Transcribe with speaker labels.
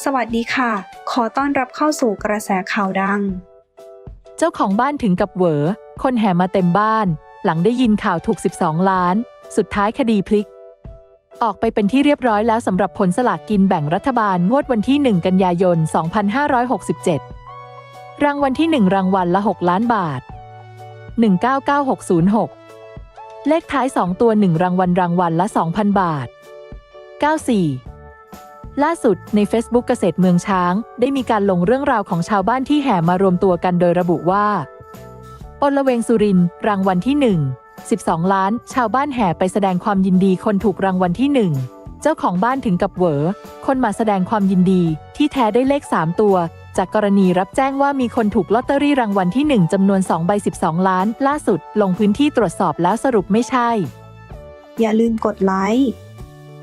Speaker 1: สวัสดีค่ะ ขอต้อนรับเข้าสู่กระแสข่าวดัง
Speaker 2: เจ้าของบ้านถึงกับเหวอ คนแห่มาเต็มบ้าน หลังได้ยินข่าวถูก 12 ล้าน สุดท้ายคดีพลิก ออกไปเป็นที่เรียบร้อยแล้วสำหรับผลสลากกินแบ่งรัฐบาลงวดวันที่ 1 กันยายน 2567 รางวัลที่ 1 รางวัลละ 6 ล้านบาท 199606 เลขท้าย 2 ตัว 1 รางวัลรางวัลละ 2,000 บาท 94 ล่าสุดใน Facebook เกษตรเมืองช้าง ได้มีการลงเรื่องราวของชาวบ้านที่แห่มารวมตัวกันโดยระบุว่าปนละเวงสุรินทร์รางวัลที่ 1 12 ล้าน ชาวบ้านแห่ไปแสดงความยินดีคนถูกรางวัลที่ 1 เจ้าของบ้านถึงกับเหวอ คนมาแสดงความยินดีที่แท้ได้เลข 3 ตัว จากกรณีรับแจ้งว่ามีคนถูกลอตเตอรี่รางวัลที่ 1จำนวน2ใบ12 ล้าน ล่าสุด ลงพื้นที่ตรวจสอบแล้วสรุปไม่ใช่
Speaker 1: อย่าลืมกดไลค์